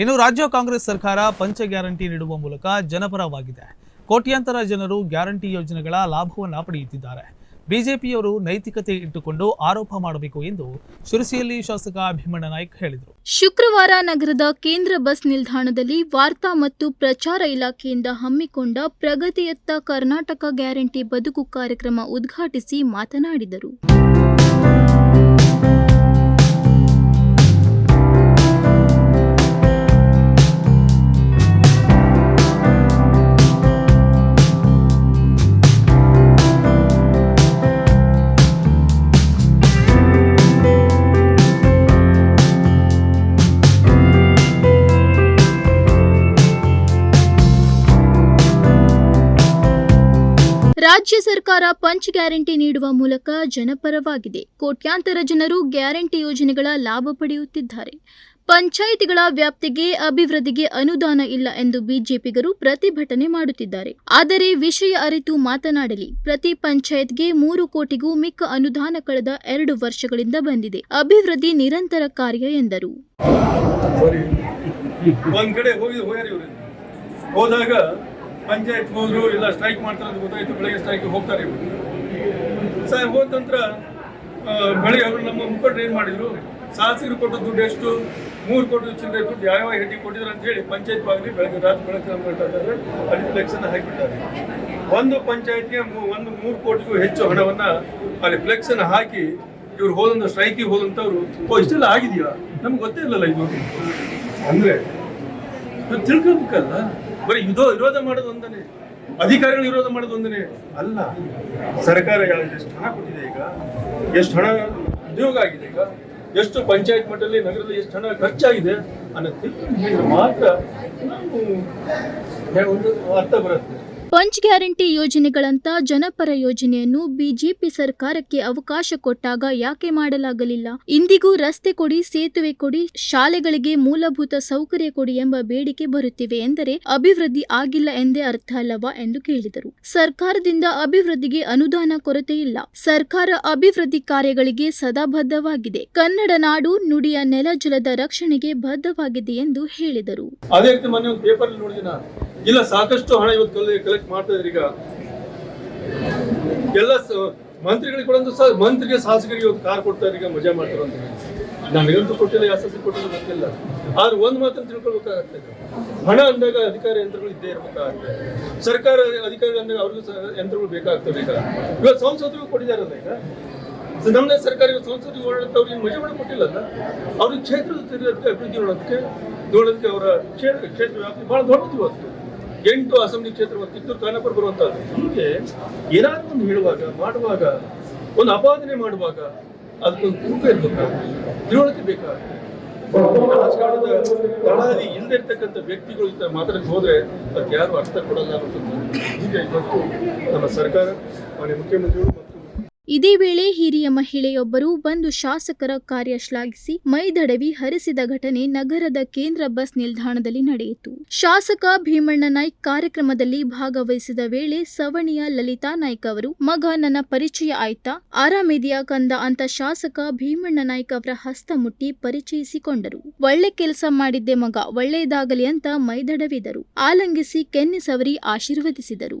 ಇನ್ನು ರಾಜ್ಯ ಕಾಂಗ್ರೆಸ್ ಸರ್ಕಾರ ಪಂಚ ಗ್ಯಾರಂಟಿ ನೀಡುವ ಮೂಲಕ ಜನಪರವಾಗಿದೆ. ಕೋಟ್ಯಾಂತರ ಜನರು ಗ್ಯಾರಂಟಿ ಯೋಜನೆಗಳ ಲಾಭವನ್ನು ಪಡೆಯುತ್ತಿದ್ದಾರೆ. ಬಿಜೆಪಿಯವರು ನೈತಿಕತೆ ಇಟ್ಟುಕೊಂಡು ಆರೋಪ ಮಾಡಬೇಕು ಎಂದು ಶಿರಸಿಯಲ್ಲಿ ಶಾಸಕ ಭೀಮಣ್ಣ ನಾಯ್ಕ ಹೇಳಿದರು. ಶುಕ್ರವಾರ ನಗರದ ಕೇಂದ್ರ ಬಸ್ ನಿಲ್ದಾಣದಲ್ಲಿ ವಾರ್ತಾ ಮತ್ತು ಪ್ರಚಾರ ಇಲಾಖೆಯಿಂದ ಹಮ್ಮಿಕೊಂಡ ಪ್ರಗತಿಯತ್ತ ಕರ್ನಾಟಕ ಗ್ಯಾರಂಟಿ ಬದುಕು ಕಾರ್ಯಕ್ರಮ ಉದ್ಘಾಟಿಸಿ ಮಾತನಾಡಿದರು. ರಾಜ್ಯ ಸರ್ಕಾರ ಪಂಚ್ ಗ್ಯಾರಂಟಿ ನೀಡುವ ಮೂಲಕ ಜನಪರವಾಗಿದೆ. ಕೋಟ್ಯಾಂತರ ಜನರು ಗ್ಯಾರಂಟಿ ಯೋಜನೆಗಳ ಲಾಭ ಪಡೆಯುತ್ತಿದ್ದಾರೆ. ಪಂಚಾಯಿತಿಗಳ ವ್ಯಾಪ್ತಿಗೆ ಅಭಿವೃದ್ಧಿಗೆ ಅನುದಾನ ಇಲ್ಲ ಎಂದು ಬಿಜೆಪಿಗರು ಪ್ರತಿಭಟನೆ ಮಾಡುತ್ತಿದ್ದಾರೆ. ಆದರೆ ವಿಷಯ ಅರಿತು ಮಾತನಾಡಲಿ. ಪ್ರತಿ ಪಂಚಾಯತ್ಗೆ ಮೂರು ಕೋಟಿಗೂ ಮಿಕ್ಕ ಅನುದಾನ ಕಳೆದ ಎರಡು ವರ್ಷಗಳಿಂದ ಬಂದಿದೆ. ಅಭಿವೃದ್ಧಿ ನಿರಂತರ ಕಾರ್ಯ ಎಂದರು. ಹೋದಾಗ ಪಂಚಾಯತ್ ಹೋದ್ರು ಇಲ್ಲ ಸ್ಟ್ರೈಕ್ ಮಾಡ್ತಾರೆ ಅಂತ ಗೊತ್ತಾಯ್ತು ಬೆಳಗ್ಗೆ ಸ್ಟ್ರೈಕ್ ಹೋಗ್ತಾರೆ ಇವರು. ಸರ್ ಹೋದ ನಂತರ ಬೆಳಗ್ಗೆ ಅವರು ನಮ್ಮ ಮುಖಂಡರು ಏನು ಮಾಡಿದ್ರು? ಶಾಸಕರು ಕೊಟ್ಟ ದುಡ್ಡು ಎಷ್ಟು? ಮೂರು ಕೋಟಿ ಚಿಲ್ಲರೆ ದುಡ್ಡು ಯಾವ ಹೆಡ್ಡಿ ಕೊಟ್ಟಿದ್ರು ಅಂತ ಹೇಳಿ ಪಂಚಾಯತ್ ಬಾಗಿಲಿ ಬೆಳಗ್ಗೆ ರಾತ್ರಿ ಬೆಳಗ್ಗೆ ಅಲ್ಲಿ ಫ್ಲೆಕ್ಸನ್ನು ಹಾಕಿಬಿಟ್ಟಾರೆ. ಒಂದು ಪಂಚಾಯತ್ಗೆ ಒಂದು ಮೂರು ಕೋಟಿಗೂ ಹೆಚ್ಚು ಹಣವನ್ನ ಅಲ್ಲಿ ಫ್ಲೆಕ್ಸನ್ನು ಹಾಕಿ ಇವ್ರು ಹೋದಂಥ ಸ್ಟ್ರೈಕಿಗೆ ಹೋದಂಥವ್ರು ಓ ಇಷ್ಟೆಲ್ಲ ಆಗಿದೆಯಾ? ನಮ್ಗೆ ಗೊತ್ತೇ ಇಲ್ಲಲ್ಲ ಇದು ಅಂದ್ರೆ? ತಿಳ್ಕೊಬೇಕಲ್ಲ ಬರೀ ಇದು ವಿರೋಧ ಮಾಡೋದು ಒಂದನೇ ಅಧಿಕಾರಿಗಳು ವಿರೋಧ ಮಾಡೋದು ಒಂದನೇ ಅಲ್ಲ, ಸರ್ಕಾರ ಎಷ್ಟು ಹಣ ಕೊಟ್ಟಿದೆ ಈಗ? ಎಷ್ಟು ಹಣ ಉದ್ಯೋಗ ಆಗಿದೆ ಈಗ? ಎಷ್ಟು ಪಂಚಾಯತ್ ಮಟ್ಟದಲ್ಲಿ ನಗರದಲ್ಲಿ ಎಷ್ಟು ಹಣ ಖರ್ಚಾಗಿದೆ ಅನ್ನೋ ತಿಳ್ಕೊಂಡು ಮಾತ್ರ ಒಂದು ಅರ್ಥ ಬರುತ್ತೆ. ಪಂಚ್ ಗ್ಯಾರಂಟಿ ಯೋಜನೆಗಳಂತ ಜನಪರ ಯೋಜನೆಯನ್ನು ಬಿಜೆಪಿ ಸರ್ಕಾರಕ್ಕೆ ಅವಕಾಶ ಕೊಟ್ಟಾಗ ಯಾಕೆ ಮಾಡಲಾಗಲಿಲ್ಲ? ಇಂದಿಗೂ ರಸ್ತೆ ಕೊಡಿ, ಸೇತುವೆ ಕೊಡಿ, ಶಾಲೆಗಳಿಗೆ ಮೂಲಭೂತ ಸೌಕರ್ಯ ಕೊಡಿ ಎಂಬ ಬೇಡಿಕೆ ಬರುತ್ತಿವೆ ಎಂದರೆ ಅಭಿವೃದ್ಧಿ ಆಗಿಲ್ಲ ಎಂದೇ ಅರ್ಥ ಅಲ್ಲವಾ ಎಂದು ಕೇಳಿದರು. ಸರ್ಕಾರದಿಂದ ಅಭಿವೃದ್ಧಿಗೆ ಅನುದಾನ ಕೊರತೆ ಇಲ್ಲ ಸರ್ಕಾರ ಅಭಿವೃದ್ಧಿ ಕಾರ್ಯಗಳಿಗೆ ಸದಾ ಬದ್ಧವಾಗಿದೆ. ಕನ್ನಡ ನಾಡು ನುಡಿಯ ನೆಲ ಜಲದ ರಕ್ಷಣೆಗೆ ಬದ್ಧವಾಗಿದೆ ಎಂದು ಹೇಳಿದರು. ಇಲ್ಲ, ಸಾಕಷ್ಟು ಹಣ ಇವತ್ತು ಕಲೆಕ್ಟ್ ಮಾಡ್ತಾ ಇದ್ದಾರೆ ಈಗ. ಎಲ್ಲ ಮಂತ್ರಿಗಳಿಗೆ ಕೊಡಂತ ಸಹ ಮಂತ್ರಿಗೆ ಶಾಸಕರಿಗೆ ಇವತ್ತು ಕಾರ್ ಕೊಡ್ತಾರೆ ಈಗ ಮಜಾ ಮಾಡ್ತಾರೆ ಅಂತ. ನನಗಂತೂ ಕೊಟ್ಟಿಲ್ಲ ಶಾಸಕ ಕೊಟ್ಟಿಲ್ಲ, ಗೊತ್ತಿಲ್ಲ. ಆದ್ರೆ ಒಂದು ಮಾತನ್ನು ತಿಳ್ಕೊಳ್ಬೇಕಾಗತ್ತೆ ಹಣ ಅಂದಾಗ ಅಧಿಕಾರ ಯಂತ್ರಗಳು ಇದ್ದೇ ಇರ್ಬೇಕಾಗತ್ತೆ. ಸರ್ಕಾರ ಅಧಿಕಾರಿ ಅಂದಾಗ ಅವ್ರಿಗೂ ಯಂತ್ರಗಳು ಬೇಕಾಗ್ತವೆ ಈಗ. ಇವತ್ತು ಸಂಸತ್ತಿಗೂ ಕೊಟ್ಟಿದಾರಲ್ಲ ಈಗ. ನಮ್ಮನೆ ಸರ್ಕಾರ ಇವತ್ತು ಸಂಸದರಿಗೆ ಓಡಾಡುತ್ತೆ ಅವ್ರಿಗೆ ಮಜಾ ಮಾಡಿ ಕೊಟ್ಟಿಲ್ಲಲ್ಲ. ಅವ್ರಿಗೆ ಕ್ಷೇತ್ರದ ಅಭಿವೃದ್ಧಿ ನೋಡೋದಕ್ಕೆ ನೋಡೋದಕ್ಕೆ ಅವರ ಕ್ಷೇತ್ರ ಕ್ಷೇತ್ರ ವ್ಯಾಪ್ತಿ ಬಹಳ ದೊಡ್ಡದು ಇವತ್ತು. ಎಂಟು ಅಸೆಂಬ್ಲಿ ಕ್ಷೇತ್ರ ಇವತ್ತು ಕಿತ್ತೂರು ಖಾನಾಪುರ ಬರುವಂತಹದ್ದು. ಹೀಗೆ ಏನಾದ್ರೂ ಒಂದು ಹೇಳುವಾಗ, ಮಾಡುವಾಗ, ಒಂದು ಅಪಾದನೆ ಮಾಡುವಾಗ ಅದಕ್ಕೊಂದು ತೂಕ ಇರ್ಬೇಕಾಗುತ್ತೆ ತಿಳುವಳಿಕೆ ಬೇಕಾಗುತ್ತೆ ರಾಜಕಾರಣದ ತಳಹದಿ ಇಲ್ಲದಿರ್ತಕ್ಕಂಥ ವ್ಯಕ್ತಿಗಳು ಇಂಥ ಮಾತಾಡಕ್ಕೆ ಹೋದ್ರೆ ಅದಕ್ಕೆ ಯಾರು ಅರ್ಥ ಕೊಡಲ್ಲ ಅನ್ನೋದು ಹೀಗೆ ಇವತ್ತು ನಮ್ಮ ಸರ್ಕಾರ, ಮಾನ್ಯ ಮುಖ್ಯಮಂತ್ರಿಗಳು ಇದೇ ವೇಳೆ ಹಿರಿಯ ಮಹಿಳೆಯೊಬ್ಬರು ಬಂದು ಶಾಸಕರ ಕಾರ್ಯ ಶ್ಲಾಘಿಸಿ ಮೈದಡವಿ ಹರಿಸಿದ ಘಟನೆ ನಗರದ ಕೇಂದ್ರ ಬಸ್ ನಿಲ್ದಾಣದಲ್ಲಿ ನಡೆಯಿತು. ಶಾಸಕ ಭೀಮಣ್ಣ ನಾಯ್ಕ್ ಕಾರ್ಯಕ್ರಮದಲ್ಲಿ ಭಾಗವಹಿಸಿದ ವೇಳೆ ಸವಣಿಯ ಲಲಿತಾ ನಾಯ್ಕ್ ಅವರು, ಮಗ, ನನ್ನ ಪರಿಚಯ ಆಯ್ತಾ? ಆರಾಮಿದೆಯಾ? ಕಂದ ಅಂತ ಶಾಸಕ ಭೀಮಣ್ಣ ನಾಯ್ಕ್ ಅವರ ಹಸ್ತ ಮುಟ್ಟಿ ಪರಿಚಯಿಸಿಕೊಂಡರು. ಒಳ್ಳೆ ಕೆಲಸ ಮಾಡಿದ್ದೆ ಮಗ, ಒಳ್ಳೆಯದಾಗಲಿ ಅಂತ ಮೈದಡವಿದರು. ಆಲಂಗಿಸಿ ಕೆನ್ನೆ ಸವರಿ ಆಶೀರ್ವದಿಸಿದರು.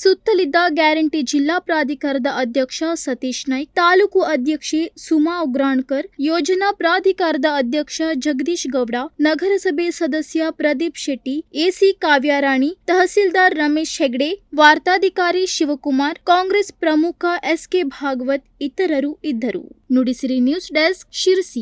ಸುತ್ತಲಿದ್ದ ಗ್ಯಾರಂಟಿ ಜಿಲ್ಲಾ ಪ್ರಾಧಿಕಾರದ ಅಧ್ಯಕ್ಷ ಸತೀಶ್ ನಾಯ್ಕ್, ತಾಲೂಕು ಅಧ್ಯಕ್ಷೆ ಸುಮಾ ಉಗ್ರಾಣ್ಕರ್, ಯೋಜನಾ ಪ್ರಾಧಿಕಾರದ ಅಧ್ಯಕ್ಷ ಜಗದೀಶ್ ಗೌಡ, ನಗರಸಭೆ ಸದಸ್ಯ ಪ್ರದೀಪ್ ಶೆಟ್ಟಿ, ಎಸಿ ಕಾವ್ಯಾರಾಣಿ, ತಹಸೀಲ್ದಾರ್ ರಮೇಶ್ ಹೆಗ್ಡೆ, ವಾರ್ತಾಧಿಕಾರಿ ಶಿವಕುಮಾರ್, ಕಾಂಗ್ರೆಸ್ ಪ್ರಮುಖ ಎಸ್ಕೆ ಭಾಗವತ್ ಇತರರು ಇದ್ದರು. Nudisiri news desk Sirsi.